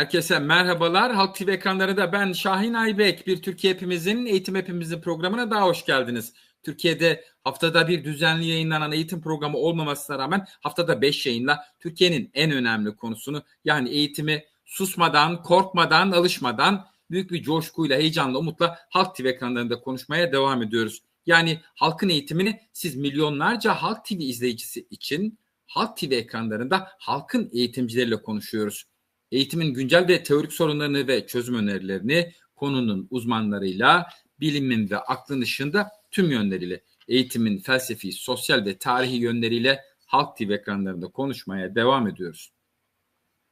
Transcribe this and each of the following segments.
Herkese merhabalar. Halk TV ekranlarında ben Şahin Aybek. Bir Türkiye Hepimizin Eğitim Hepimizin programına daha hoş geldiniz. Türkiye'de haftada bir düzenli yayınlanan eğitim programı olmamasına rağmen haftada 5 yayınla Türkiye'nin en önemli konusunu yani eğitimi susmadan, korkmadan, alışmadan büyük bir coşkuyla, heyecanla, umutla Halk TV ekranlarında konuşmaya devam ediyoruz. Yani halkın eğitimini siz milyonlarca Halk TV izleyicisi için Halk TV ekranlarında halkın eğitimcileriyle konuşuyoruz. Eğitimin güncel ve teorik sorunlarını ve çözüm önerilerini konunun uzmanlarıyla bilimin ve aklın dışında tüm yönleriyle eğitimin felsefi, sosyal ve tarihi yönleriyle Halk TV ekranlarında konuşmaya devam ediyoruz.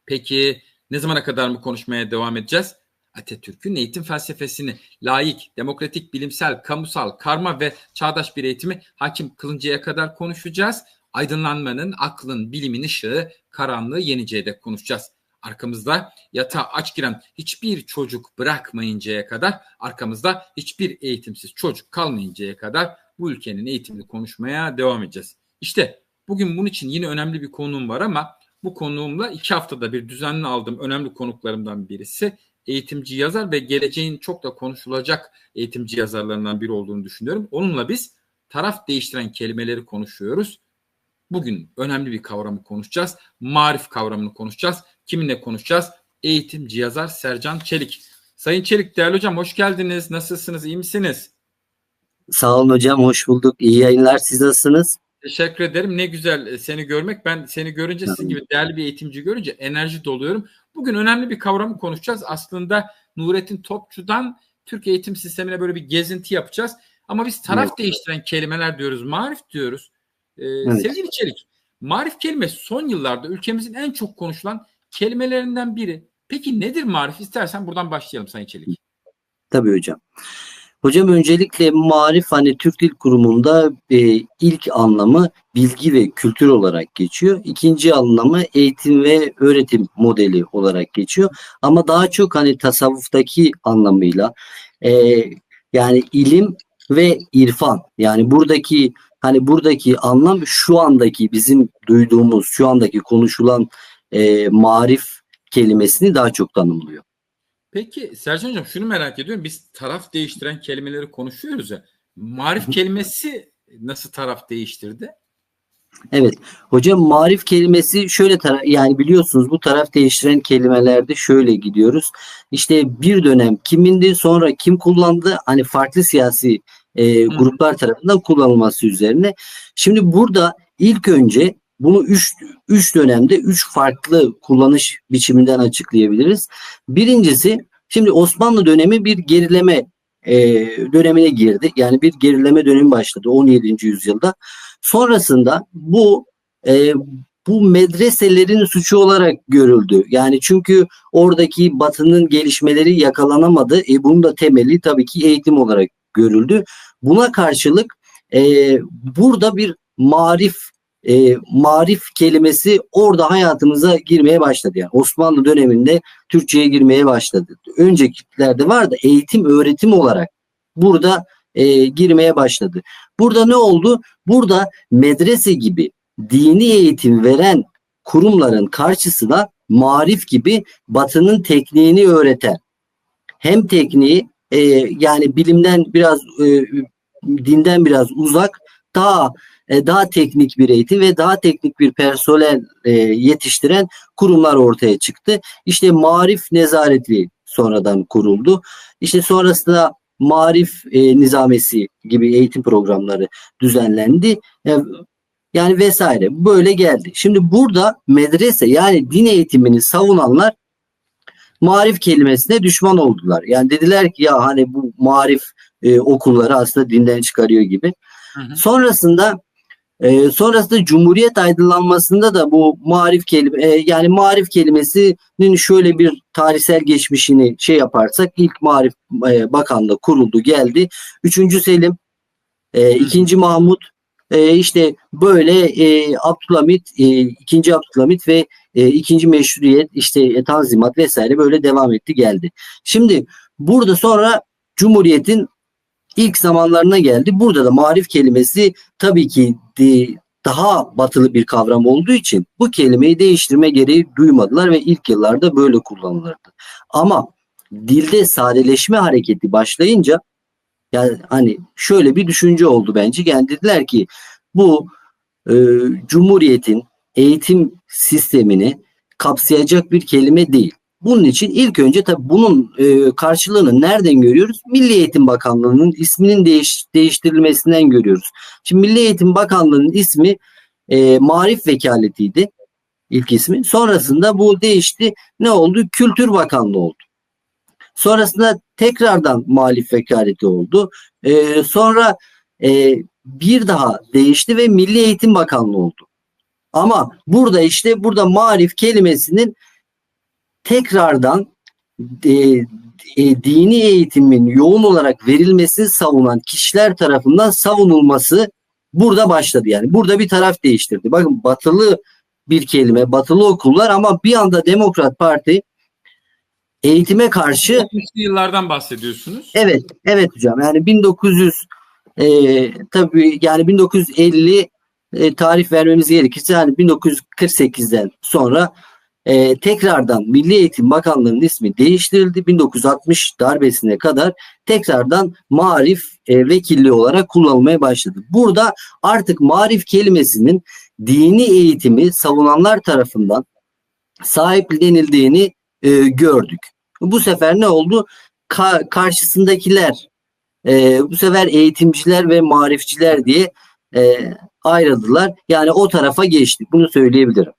Peki ne zamana kadar mı konuşmaya devam edeceğiz? Atatürk'ün eğitim felsefesini layık, demokratik, bilimsel, kamusal, karma ve çağdaş bir eğitimi hakim kılıncaya kadar konuşacağız. Aydınlanmanın, aklın, bilimin ışığı, karanlığı yeninceye dek konuşacağız. Arkamızda yatağa aç giren hiçbir çocuk bırakmayıncaya kadar, arkamızda hiçbir eğitimsiz çocuk kalmayıncaya kadar bu ülkenin eğitimini konuşmaya devam edeceğiz. İşte bugün bunun için yine önemli bir konuğum var ama bu konuğumla iki haftada bir düzenli aldığım önemli konuklarımdan birisi eğitimci yazar ve geleceğin çok da konuşulacak eğitimci yazarlarından biri olduğunu düşünüyorum. Onunla biz taraf değiştiren kelimeleri konuşuyoruz. Bugün önemli bir kavramı konuşacağız. Marif kavramını konuşacağız. Kiminle konuşacağız? Eğitimci yazar Sercan Çelik. Sayın Çelik değerli hocam hoş geldiniz. Nasılsınız? İyi misiniz? Sağ olun hocam. Hoş bulduk. İyi yayınlar. Siz nasılsınız? Teşekkür ederim. Ne güzel e, seni görmek. Ben seni görünce sizin gibi değerli bir eğitimci görünce enerji doluyorum. Bugün önemli bir kavramı konuşacağız. Aslında Nurettin Topçu'dan Türk eğitim sistemine böyle bir gezinti yapacağız. Ama biz taraf evet. değiştiren kelimeler diyoruz. Marif diyoruz. Ee, evet. Sevgili Çelik, marif kelimesi son yıllarda ülkemizin en çok konuşulan kelimelerinden biri. Peki nedir marif? İstersen buradan başlayalım Sayın Çelik. Tabii hocam. Hocam öncelikle marif hani Türk Dil Kurumu'nda e, ilk anlamı bilgi ve kültür olarak geçiyor. İkinci anlamı eğitim ve öğretim modeli olarak geçiyor. Ama daha çok hani tasavvuftaki anlamıyla e, yani ilim ve irfan yani buradaki hani buradaki anlam şu andaki bizim duyduğumuz şu andaki konuşulan e, marif kelimesini daha çok tanımlıyor. Peki Sercan Hocam şunu merak ediyorum. Biz taraf değiştiren kelimeleri konuşuyoruz ya. Marif kelimesi nasıl taraf değiştirdi? Evet. Hocam marif kelimesi şöyle taraf yani biliyorsunuz bu taraf değiştiren kelimelerde şöyle gidiyoruz. İşte bir dönem kimindi sonra kim kullandı hani farklı siyasi e, gruplar tarafından kullanılması üzerine. Şimdi burada ilk önce bunu üç, üç dönemde üç farklı kullanış biçiminden açıklayabiliriz. Birincisi şimdi Osmanlı dönemi bir gerileme e, dönemine girdi. Yani bir gerileme dönemi başladı 17. yüzyılda. Sonrasında bu e, bu medreselerin suçu olarak görüldü. Yani çünkü oradaki batının gelişmeleri yakalanamadı. E, bunun da temeli tabii ki eğitim olarak görüldü. Buna karşılık e, burada bir marif e, marif kelimesi orada hayatımıza girmeye başladı. Yani Osmanlı döneminde Türkçe'ye girmeye başladı. Öncekilerde vardı eğitim öğretim olarak burada e, girmeye başladı. Burada ne oldu? Burada medrese gibi dini eğitim veren kurumların karşısına marif gibi batının tekniğini öğreten hem tekniği e, yani bilimden biraz e, dinden biraz uzak e, daha teknik bir eğitim ve daha teknik bir personel e, yetiştiren kurumlar ortaya çıktı. İşte Marif Nezareti sonradan kuruldu. İşte sonrasında Marif e, Nizamesi gibi eğitim programları düzenlendi. E, yani vesaire böyle geldi. Şimdi burada medrese yani din eğitimini savunanlar marif kelimesine düşman oldular. Yani dediler ki ya hani bu marif e, okulları aslında dinden çıkarıyor gibi. Hı hı. Sonrasında e, sonrasında Cumhuriyet aydınlanmasında da bu marif kelime e, yani marif kelimesinin şöyle bir tarihsel geçmişini şey yaparsak ilk marif e, bakanlığı kuruldu geldi. Üçüncü Selim, e, ikinci Mahmut e, işte böyle e, Abdülhamit, e, ikinci Abdülhamit ve e, ikinci meşruiyet işte e, tanzimat vesaire böyle devam etti geldi. Şimdi burada sonra Cumhuriyet'in ilk zamanlarına geldi. Burada da marif kelimesi tabii ki daha batılı bir kavram olduğu için bu kelimeyi değiştirme gereği duymadılar ve ilk yıllarda böyle kullanılırdı. Ama dilde sadeleşme hareketi başlayınca yani hani şöyle bir düşünce oldu bence. Yani dediler ki bu e, Cumhuriyet'in eğitim sistemini kapsayacak bir kelime değil. Bunun için ilk önce tabii bunun e, karşılığını nereden görüyoruz? Milli Eğitim Bakanlığı'nın isminin değiş, değiştirilmesinden görüyoruz. Şimdi Milli Eğitim Bakanlığı'nın ismi e, Marif Vekaleti'ydi ilk ismi. Sonrasında bu değişti. Ne oldu? Kültür Bakanlığı oldu. Sonrasında tekrardan Marif Vekaleti oldu. E, sonra e, bir daha değişti ve Milli Eğitim Bakanlığı oldu. Ama burada işte burada marif kelimesinin tekrardan e, e, dini eğitimin yoğun olarak verilmesini savunan kişiler tarafından savunulması burada başladı. Yani burada bir taraf değiştirdi. Bakın batılı bir kelime, batılı okullar ama bir anda Demokrat Parti eğitime karşı 60'lı yıllardan bahsediyorsunuz. Evet, evet hocam. Yani 1900 e, tabii yani 1950 e, tarih vermemiz gerekirse yani 1948'den sonra e, tekrardan Milli Eğitim Bakanlığı'nın ismi değiştirildi. 1960 darbesine kadar tekrardan marif e, vekilliği olarak kullanılmaya başladı. Burada artık marif kelimesinin dini eğitimi savunanlar tarafından sahiplenildiğini e, gördük. Bu sefer ne oldu? Ka- karşısındakiler e, bu sefer eğitimciler ve marifçiler diye e, ayrıldılar. Yani o tarafa geçtik. Bunu söyleyebilirim.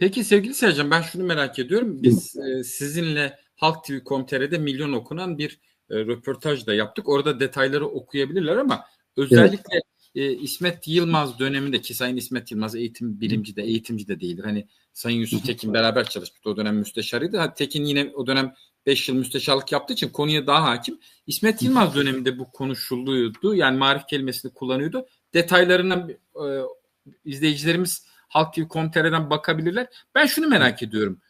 Peki sevgili Sercan ben şunu merak ediyorum. Biz e, sizinle Halk TV.com.tr'de milyon okunan bir e, röportaj da yaptık. Orada detayları okuyabilirler ama özellikle e, İsmet Yılmaz döneminde ki Sayın İsmet Yılmaz eğitim bilimci de eğitimci de değildir. Hani Sayın Yusuf Tekin beraber çalışmıştı o dönem müsteşarıydı. Ha, Tekin yine o dönem 5 yıl müsteşarlık yaptığı için konuya daha hakim. İsmet Yılmaz döneminde bu konuşuluyordu. Yani marif kelimesini kullanıyordu. Detaylarına e, izleyicilerimiz Halk TV.com.tr'den bakabilirler. Ben şunu merak ediyorum.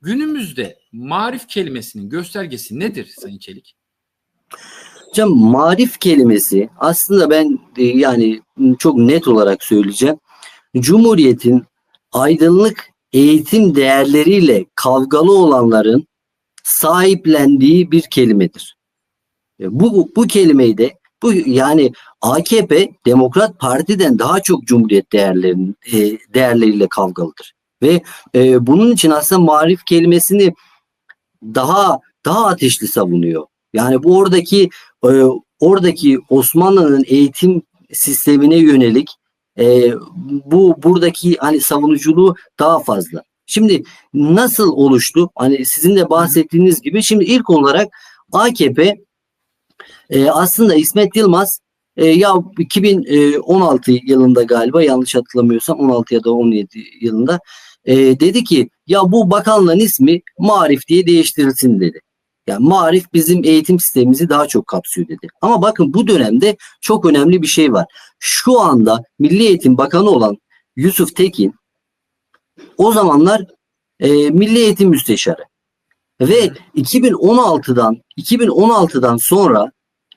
Günümüzde marif kelimesinin göstergesi nedir Sayın Çelik? Hocam marif kelimesi aslında ben e, yani çok net olarak söyleyeceğim. Cumhuriyetin aydınlık eğitim değerleriyle kavgalı olanların sahiplendiği bir kelimedir. E, Bu bu kelimeyi de bu yani AKP Demokrat Parti'den daha çok Cumhuriyet değerlerinin e, değerleriyle kavgalıdır. Ve e, bunun için aslında marif kelimesini daha daha ateşli savunuyor. Yani bu oradaki e, oradaki Osmanlı'nın eğitim sistemine yönelik e, bu buradaki hani savunuculuğu daha fazla. Şimdi nasıl oluştu? Hani sizin de bahsettiğiniz gibi şimdi ilk olarak AKP e, aslında İsmet Yılmaz e, ya 2016 yılında galiba yanlış hatırlamıyorsam 16 ya da 17 yılında e, dedi ki ya bu bakanlığın ismi Marif diye değiştirilsin dedi. Yani Marif bizim eğitim sistemimizi daha çok kapsıyor dedi. Ama bakın bu dönemde çok önemli bir şey var. Şu anda Milli Eğitim Bakanı olan Yusuf Tekin o zamanlar e, Milli Eğitim Müsteşarı. Ve 2016'dan 2016'dan sonra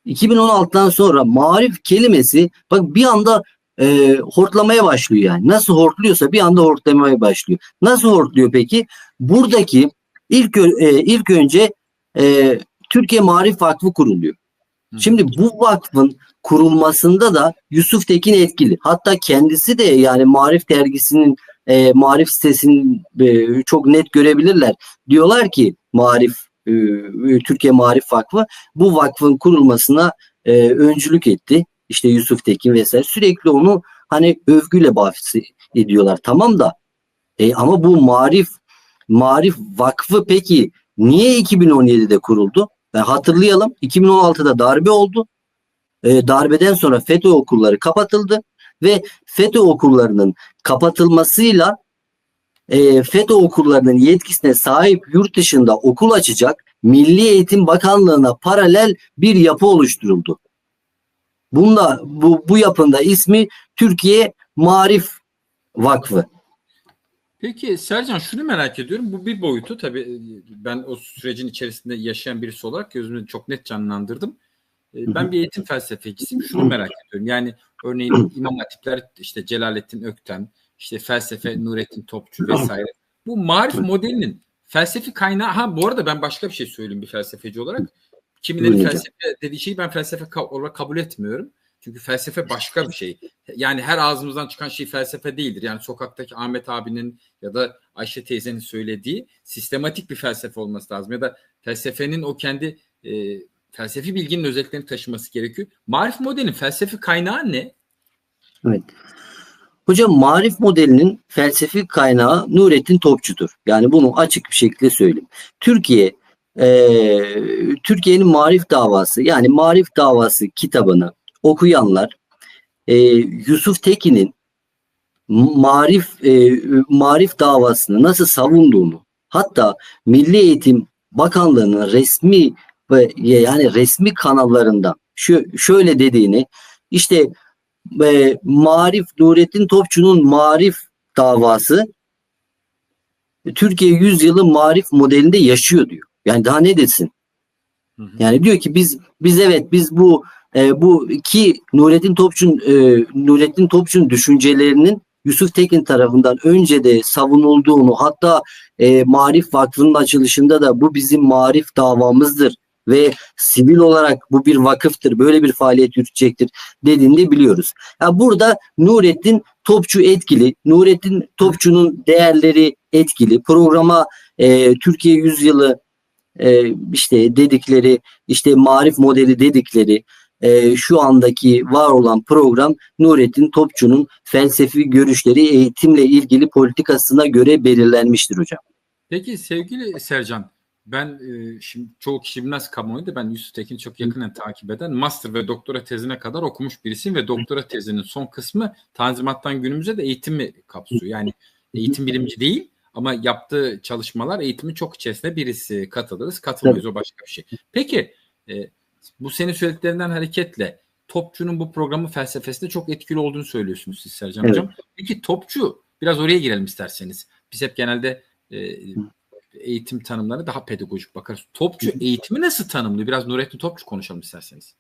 2016'dan sonra marif kelimesi bak bir anda e, hortlamaya başlıyor yani. Nasıl hortluyorsa bir anda hortlamaya başlıyor. Nasıl hortluyor peki? Buradaki ilk e, ilk önce e, Türkiye Marif Vakfı kuruluyor. Şimdi bu vakfın kurulmasında da Yusuf Tekin etkili. Hatta kendisi de yani Marif dergisinin e, Marif sitesini e, çok net görebilirler. Diyorlar ki Marif Türkiye Marif Vakfı bu vakfın kurulmasına e, öncülük etti. İşte Yusuf Tekin vesaire sürekli onu hani övgüyle bahsediyorlar. Tamam da e, ama bu Marif Marif Vakfı peki niye 2017'de kuruldu? Yani hatırlayalım 2016'da darbe oldu. E, darbeden sonra FETÖ okulları kapatıldı ve FETÖ okullarının kapatılmasıyla e, FETÖ okullarının yetkisine sahip yurt dışında okul açacak Milli Eğitim Bakanlığı'na paralel bir yapı oluşturuldu. Bunda bu, bu yapında ismi Türkiye Marif Vakfı. Peki Sercan şunu merak ediyorum. Bu bir boyutu tabii ben o sürecin içerisinde yaşayan birisi olarak gözümde çok net canlandırdım. E, ben bir eğitim felsefecisiyim. Şunu merak ediyorum. Yani örneğin İmam Hatipler işte Celalettin Öktem, işte felsefe Nurettin Topçu vesaire. Bu marif modelinin felsefi kaynağı ha bu arada ben başka bir şey söyleyeyim bir felsefeci olarak. Kimilerin felsefe dediği şeyi ben felsefe olarak kabul etmiyorum. Çünkü felsefe başka bir şey. Yani her ağzımızdan çıkan şey felsefe değildir. Yani sokaktaki Ahmet abinin ya da Ayşe teyzenin söylediği sistematik bir felsefe olması lazım. Ya da felsefenin o kendi e, felsefi bilginin özelliklerini taşıması gerekiyor. Marif modelin felsefi kaynağı ne? Evet. Hocam marif modelinin felsefi kaynağı Nurettin Topçu'dur. Yani bunu açık bir şekilde söyleyeyim. Türkiye eee, Türkiye'nin marif davası yani marif davası kitabını okuyanlar eee, Yusuf Tekin'in marif eee, marif davasını nasıl savunduğunu hatta Milli Eğitim Bakanlığı'nın resmi ve yani resmi kanallarından şu şöyle dediğini işte e, Marif Nurettin Topçu'nun Marif davası Türkiye yüzyılı Marif modelinde yaşıyor diyor. Yani daha ne desin? Hı hı. Yani diyor ki biz biz evet biz bu e, bu ki Nurettin Topçu'nun e, Nurettin Topçu'nun düşüncelerinin Yusuf Tekin tarafından önce de savunulduğunu hatta e, Marif Vakfı'nın açılışında da bu bizim marif davamızdır ve sivil olarak bu bir vakıftır böyle bir faaliyet yürütecektir dediğini de biliyoruz. Ya burada Nurettin Topçu etkili, Nurettin Topçu'nun değerleri etkili. Programa e, Türkiye Yüzyılı e, işte dedikleri, işte marif modeli dedikleri e, şu andaki var olan program Nurettin Topçu'nun felsefi görüşleri eğitimle ilgili politikasına göre belirlenmiştir hocam. Peki sevgili Sercan, ben e, şimdi çoğu kişi bilmez kamuoyunda ben Yusuf Tekin'i çok yakından takip eden master ve doktora tezine kadar okumuş birisiyim ve doktora tezinin son kısmı Tanzimat'tan günümüze de eğitimi kapsıyor. Yani eğitim bilimci değil ama yaptığı çalışmalar eğitimin çok içerisinde birisi katılırız katılmayız o başka bir şey. Peki e, bu senin söylediklerinden hareketle Topçu'nun bu programı felsefesinde çok etkili olduğunu söylüyorsunuz siz Sercan Evet. Hocam. Peki Topçu biraz oraya girelim isterseniz. Biz hep genelde e, eğitim tanımlarına daha pedagojik bakarız. Topçu eğitimi nasıl tanımlıyor? Biraz Nurettin Topçu konuşalım isterseniz.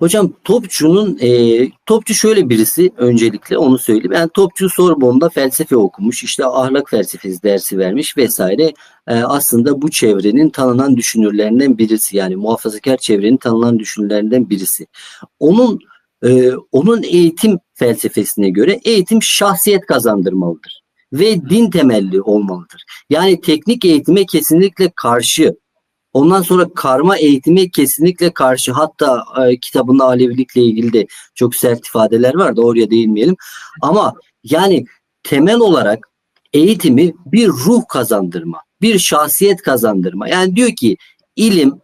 Hocam Topçu'nun e, Topçu şöyle birisi öncelikle onu söyleyeyim. Yani Topçu Sorbon'da felsefe okumuş, işte ahlak felsefesi dersi vermiş vesaire. E, aslında bu çevrenin tanınan düşünürlerinden birisi yani muhafazakar çevrenin tanınan düşünürlerinden birisi. Onun e, onun eğitim felsefesine göre eğitim şahsiyet kazandırmalıdır ve din temelli olmalıdır. Yani teknik eğitime kesinlikle karşı Ondan sonra karma eğitimi kesinlikle karşı. Hatta e, kitabında Alevilikle ilgili de çok sert ifadeler var da oraya değinmeyelim. Ama yani temel olarak eğitimi bir ruh kazandırma, bir şahsiyet kazandırma. Yani diyor ki ilim,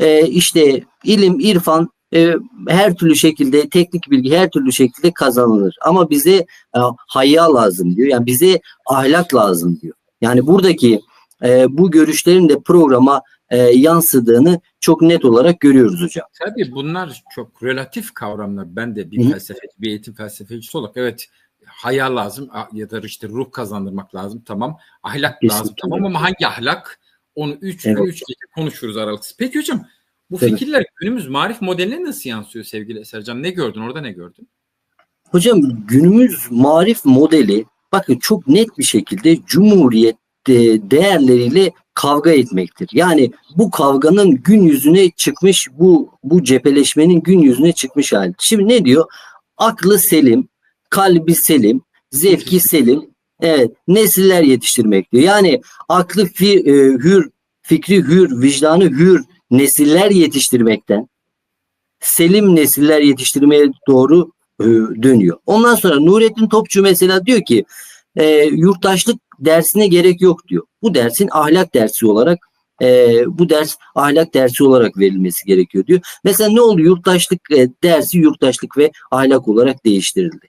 e, işte ilim, irfan e, her türlü şekilde, teknik bilgi her türlü şekilde kazanılır. Ama bize e, hayya lazım diyor. Yani bize ahlak lazım diyor. Yani buradaki e, bu görüşlerin de programa e, yansıdığını çok net olarak görüyoruz hocam. Tabii bunlar çok relatif kavramlar. Ben de bir felsefeci, bir eğitim felsefecisi olarak evet hayal lazım ya da işte ruh kazandırmak lazım tamam. Ahlak Kesinlikle. lazım tamam ama hangi ahlak? Onu üç Evet. gün üç gece konuşuruz aralıksız. Peki hocam bu Tabii. fikirler günümüz marif modeline nasıl yansıyor sevgili Sercan? Ne gördün orada ne gördün? Hocam günümüz marif modeli bakın çok net bir şekilde cumhuriyet e, değerleriyle kavga etmektir. Yani bu kavganın gün yüzüne çıkmış bu bu cepheleşmenin gün yüzüne çıkmış hali. Şimdi ne diyor? Aklı selim, kalbi selim, zevki selim. Evet, nesiller yetiştirmek diyor. Yani aklı fi, e, hür, fikri hür, vicdanı hür nesiller yetiştirmekten selim nesiller yetiştirmeye doğru e, dönüyor. Ondan sonra Nurettin Topçu mesela diyor ki e, yurttaşlık dersine gerek yok diyor. Bu dersin ahlak dersi olarak e, bu ders ahlak dersi olarak verilmesi gerekiyor diyor. Mesela ne oldu? Yurttaşlık e, dersi yurttaşlık ve ahlak olarak değiştirildi.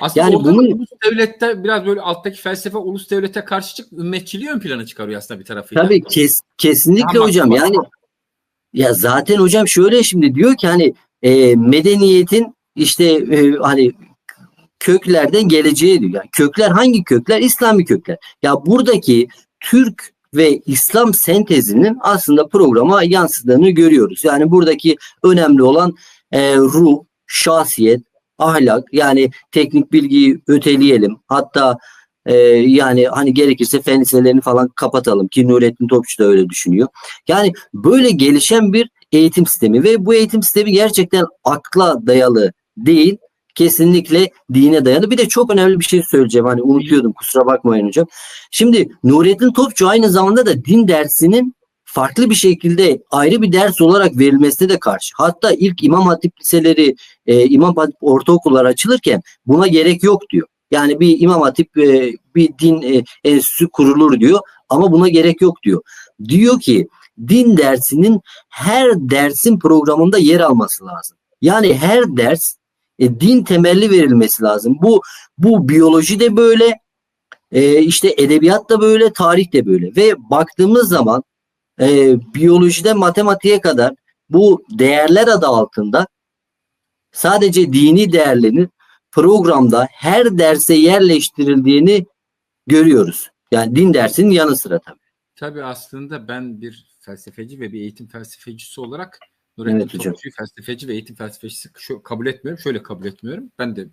Aslında Yani bunun- ulus devlette biraz böyle alttaki felsefe ulus devlete karşı çık ümmetçiliği ön plana çıkarıyor aslında bir tarafıyla. Tabii kes, kesinlikle Daha hocam yani ya zaten hocam şöyle şimdi diyor ki hani e, medeniyetin işte e, hani köklerden geleceği diyor. Yani kökler hangi kökler? İslami kökler. Ya buradaki Türk ve İslam sentezinin aslında programa yansıdığını görüyoruz. Yani buradaki önemli olan e, ruh, şahsiyet, ahlak yani teknik bilgiyi öteleyelim. Hatta e, yani hani gerekirse fen liselerini falan kapatalım ki Nurettin Topçu da öyle düşünüyor. Yani böyle gelişen bir eğitim sistemi ve bu eğitim sistemi gerçekten akla dayalı değil kesinlikle dine dayalı. Bir de çok önemli bir şey söyleyeceğim. Hani unutuyordum kusura bakmayın hocam. Şimdi Nurettin Topçu aynı zamanda da din dersinin farklı bir şekilde ayrı bir ders olarak verilmesine de karşı. Hatta ilk İmam Hatip liseleri, e, İmam Hatip ortaokullar açılırken buna gerek yok diyor. Yani bir İmam Hatip e, bir din e, enstitüsü kurulur diyor ama buna gerek yok diyor. Diyor ki din dersinin her dersin programında yer alması lazım. Yani her ders e, din temelli verilmesi lazım. Bu bu biyoloji de böyle, e, işte edebiyat da böyle, tarih de böyle. Ve baktığımız zaman e, biyolojide matematiğe kadar bu değerler adı altında sadece dini değerlerin programda her derse yerleştirildiğini görüyoruz. Yani din dersinin yanı sıra tabii. Tabii aslında ben bir felsefeci ve bir eğitim felsefecisi olarak Nurettin Evet. Topçu'yu felsefeci ve eğitim felsefecisi şu, kabul etmiyorum. Şöyle kabul etmiyorum. Ben de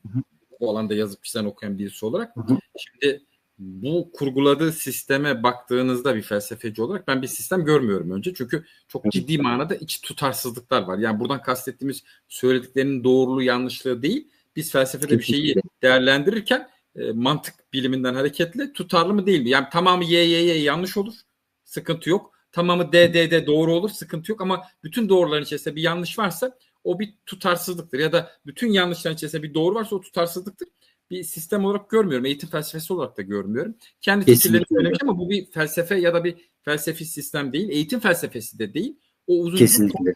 bu alanda yazıp çizen okuyan birisi olarak. Şimdi bu kurguladığı sisteme baktığınızda bir felsefeci olarak ben bir sistem görmüyorum önce. Çünkü çok ciddi manada iç tutarsızlıklar var. Yani buradan kastettiğimiz söylediklerinin doğruluğu yanlışlığı değil. Biz felsefede bir şeyi değerlendirirken e, mantık biliminden hareketle tutarlı mı değil mi? Yani tamamı y y y yanlış olur. Sıkıntı yok. Tamamı d d d doğru olur. Sıkıntı yok ama bütün doğruların içerisinde bir yanlış varsa o bir tutarsızlıktır. Ya da bütün yanlışların içerisinde bir doğru varsa o tutarsızlıktır. Bir sistem olarak görmüyorum. Eğitim felsefesi olarak da görmüyorum. Kendi öyle. söylemiş ama bu bir felsefe ya da bir felsefi sistem değil. Eğitim felsefesi de değil. O uzun Kesinlikle.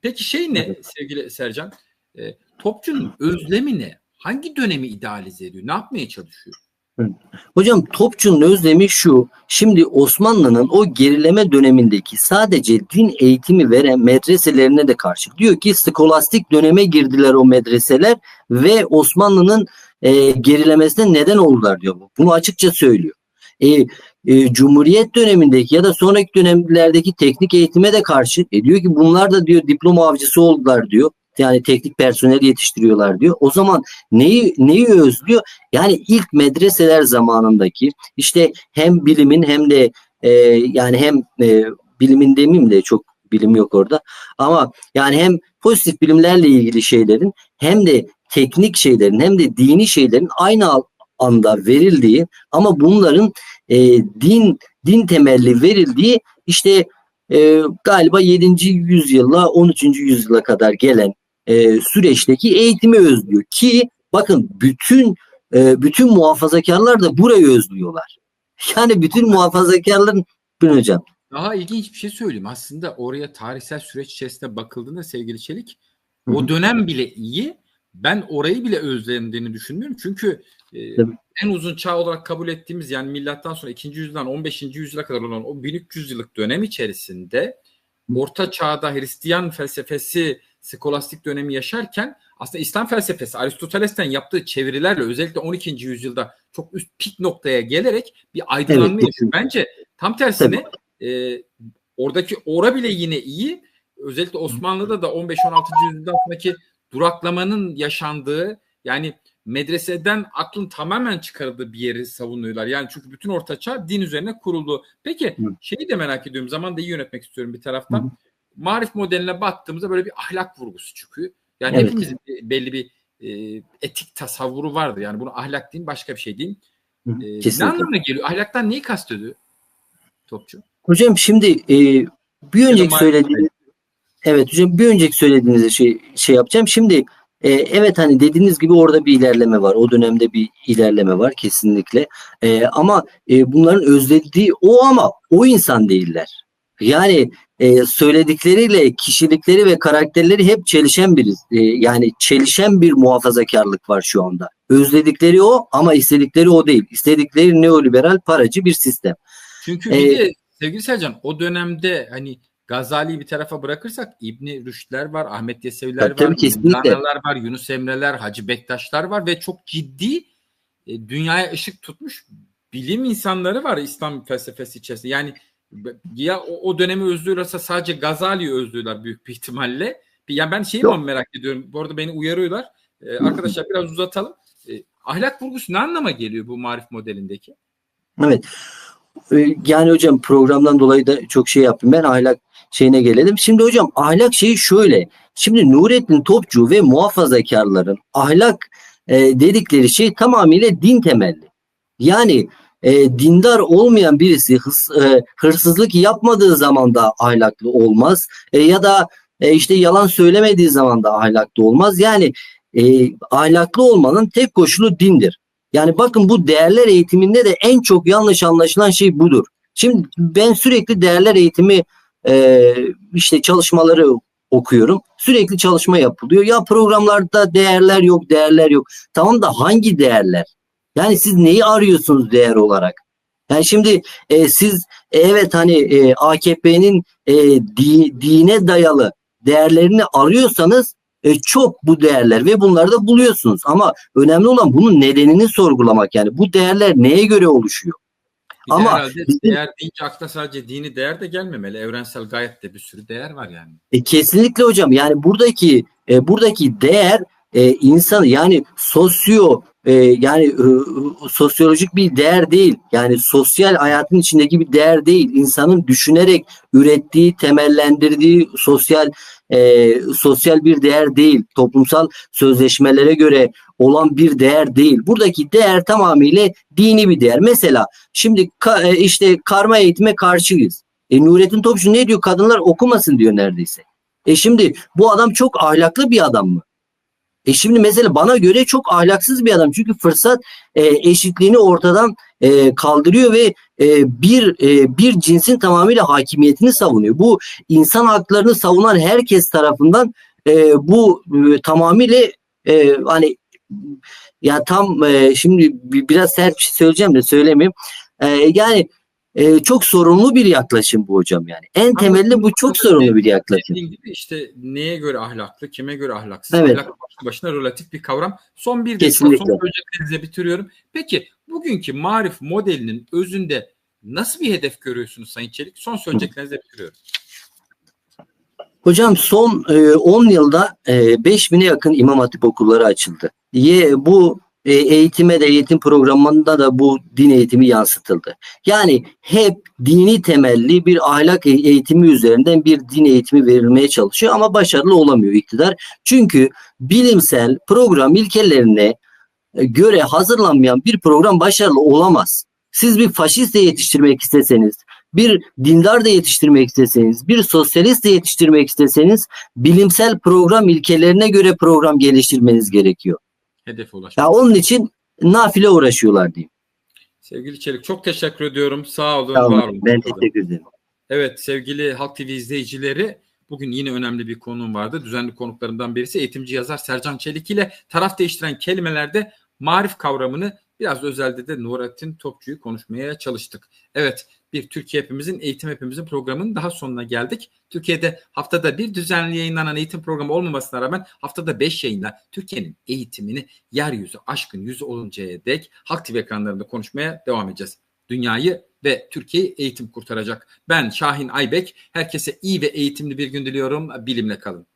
Peki şey ne sevgili Sercan? E, topçunun özlemi ne? Hangi dönemi idealize ediyor? Ne yapmaya çalışıyor? Hocam Topçu'nun özlemi şu. Şimdi Osmanlı'nın o gerileme dönemindeki sadece din eğitimi veren medreselerine de karşı. Diyor ki skolastik döneme girdiler o medreseler ve Osmanlı'nın e, gerilemesine neden oldular diyor. Bunu açıkça söylüyor. E, e, Cumhuriyet dönemindeki ya da sonraki dönemlerdeki teknik eğitime de karşı e, diyor ki bunlar da diyor diploma avcısı oldular diyor. Yani teknik personel yetiştiriyorlar diyor. O zaman neyi neyi özlüyor? Yani ilk medreseler zamanındaki işte hem bilimin hem de e, yani hem e, bilimin demeyeyim de çok bilim yok orada ama yani hem pozitif bilimlerle ilgili şeylerin hem de teknik şeylerin hem de dini şeylerin aynı anda verildiği ama bunların e, din din temelli verildiği işte e, galiba 7. yüzyılla 13. yüzyıla kadar gelen e, süreçteki eğitimi özlüyor ki bakın bütün e, bütün muhafazakarlar da burayı özlüyorlar. Yani bütün muhafazakarların Buyurun hocam. Daha ilginç bir şey söyleyeyim. Aslında oraya tarihsel süreç içerisinde bakıldığında sevgili Çelik Hı hı. o dönem bile iyi. Ben orayı bile özlendiğini düşünmüyorum. Çünkü e, Tabii. en uzun çağ olarak kabul ettiğimiz yani milattan sonra 2. yüzyıldan 15. yüzyıla kadar olan o 1300 yıllık dönem içerisinde Orta Çağ'da Hristiyan felsefesi skolastik dönemi yaşarken aslında İslam felsefesi Aristoteles'ten yaptığı çevirilerle özellikle 12. yüzyılda çok üst pik noktaya gelerek bir aydınlanma Evet, yaşıyor. Bence tam tersine e, oradaki ora bile yine iyi. Özellikle Osmanlı'da da 15-16. yüzyıldan sonraki duraklamanın yaşandığı yani medreseden aklın tamamen çıkarıldığı bir yeri savunuyorlar. Yani çünkü bütün ortaçağ din üzerine kuruldu. Peki Hı. şeyi de merak ediyorum. Zaman da iyi yönetmek istiyorum bir taraftan. Hı hı. Marif modeline baktığımızda böyle bir ahlak vurgusu çıkıyor. Yani Evet. hepimizin belli bir e, etik tasavvuru vardır. Yani bunu ahlak değil başka bir şey değil. Hı, E, ne kesinlikle. anlamına geliyor? Ahlaktan neyi kastediyor Topçu? Hocam şimdi e, bir önceki söylediğiniz Evet hocam bir önceki söylediğiniz şey şey yapacağım. Şimdi e, evet hani dediğiniz gibi orada bir ilerleme var. O dönemde bir ilerleme var kesinlikle. E, ama e, bunların özlediği o ama o insan değiller. Yani e, söyledikleriyle kişilikleri ve karakterleri hep çelişen bir e, yani çelişen bir muhafazakarlık var şu anda. Özledikleri o ama istedikleri o değil. İstedikleri neoliberal paracı bir sistem. Çünkü Ee, bir de sevgili Sercan o dönemde hani Gazali'yi bir tarafa bırakırsak İbni Rüşdler var, Ahmet Yeseviler Tabii, var. İmraneler var, Yunus Emre'ler, Hacı Bektaşlar var ve çok ciddi e, dünyaya ışık tutmuş bilim insanları var İslam felsefesi içerisinde. Yani Ya o, o dönemi özlüyorlarsa sadece Gazali'yi özlüyorlar büyük bir ihtimalle. Yani ben şeyi Yok. merak ediyorum. Bu arada beni uyarıyorlar. Ee, arkadaşlar biraz uzatalım. Ee, ahlak vurgusu ne anlama geliyor bu marif modelindeki? Evet. Ee, Yani hocam programdan dolayı da çok şey yaptım. Ben ahlak şeyine gelelim. Şimdi hocam ahlak şeyi şöyle. Şimdi Nurettin Topçu ve muhafazakarların ahlak e, dedikleri şey tamamıyla din temelli. Yani e, dindar olmayan birisi hırs- e, hırsızlık yapmadığı zaman da ahlaklı olmaz. E, ya da e, işte yalan söylemediği zaman da ahlaklı olmaz. Yani e, ahlaklı olmanın tek koşulu dindir. Yani bakın bu değerler eğitiminde de en çok yanlış anlaşılan şey budur. Şimdi ben sürekli değerler eğitimi e, işte çalışmaları okuyorum. Sürekli çalışma yapılıyor. Ya programlarda değerler yok, değerler yok. Tamam da hangi değerler? Yani siz neyi arıyorsunuz değer olarak? Yani şimdi e, siz e, evet hani e, AKP'nin e, di- dine dayalı değerlerini arıyorsanız e, çok bu değerler ve bunları da buluyorsunuz. Ama önemli olan bunun nedenini sorgulamak yani bu değerler neye göre oluşuyor? Bir de Ama herhalde bizim- değer deyince akla sadece dini değer de gelmemeli. Evrensel gayet de bir sürü değer var yani. E, kesinlikle hocam yani buradaki e, buradaki değer e, insan yani sosyo e, yani e, sosyolojik bir değer değil. Yani sosyal hayatın içindeki bir değer değil. İnsanın düşünerek ürettiği temellendirdiği sosyal e, sosyal bir değer değil. Toplumsal sözleşmelere göre olan bir değer değil. Buradaki değer tamamıyla dini bir değer. Mesela şimdi ka- e, işte karma eğitime karşıyız. E, Nurettin Topçu ne diyor? Kadınlar okumasın diyor neredeyse. E şimdi bu adam çok ahlaklı bir adam mı? E şimdi mesela bana göre çok ahlaksız bir adam. Çünkü fırsat e, eşitliğini ortadan e, kaldırıyor ve e, bir e, bir cinsin tamamıyla hakimiyetini savunuyor. Bu insan haklarını savunan herkes tarafından e, bu e, tamamıyla e, hani ya tam e, şimdi bi- biraz sert bir şey söyleyeceğim de söylemeyeyim. E, yani e, çok sorumlu bir yaklaşım bu hocam yani. En temelde bu çok sorumlu bir yaklaşım. Dediğin gibi işte neye göre ahlaklı, kime göre ahlaksız. Evet. Ahlak başlı başına relatif bir kavram. Son bir dakika Kesinlikle. son söyleyeceklerinize bitiriyorum. Peki bugünkü marif modelinin özünde nasıl bir hedef görüyorsunuz Sayın Çelik? Son söyleyeceklerinize bitiriyorum. Hocam son e, 10 yılda e, 5000'e yakın İmam Hatip okulları açıldı. Ye, bu e, eğitime de eğitim programında da bu din eğitimi yansıtıldı. Yani hep dini temelli bir ahlak e- eğitimi üzerinden bir din eğitimi verilmeye çalışıyor ama başarılı olamıyor iktidar. Çünkü bilimsel program ilkelerine e, göre hazırlanmayan bir program başarılı olamaz. Siz bir faşist de yetiştirmek isteseniz, bir dindar da yetiştirmek isteseniz, bir sosyalist de yetiştirmek isteseniz bilimsel program ilkelerine göre program geliştirmeniz gerekiyor. Hedefe ulaşmak. Ya onun için nafile uğraşıyorlar diyeyim. Sevgili Çelik çok teşekkür ediyorum. Sağ olun, Tamam, var olun. ben teşekkür ederim. Evet sevgili Halk TV izleyicileri bugün yine önemli bir konuğum vardı. Düzenli konuklarımdan birisi eğitimci yazar Sercan Çelik ile taraf değiştiren kelimelerde marif kavramını biraz özelde de Nurettin Topçu'yu konuşmaya çalıştık. Evet bir Türkiye Hepimizin Eğitim Hepimizin programının daha sonuna geldik. Türkiye'de haftada bir düzenli yayınlanan eğitim programı olmamasına rağmen haftada 5 yayınla Türkiye'nin eğitimini yeryüzü aşkın yüzü oluncaya dek Halk TV ekranlarında konuşmaya devam edeceğiz. Dünyayı ve Türkiye'yi eğitim kurtaracak. Ben Şahin Aybek. Herkese iyi ve eğitimli bir gün diliyorum. Bilimle kalın.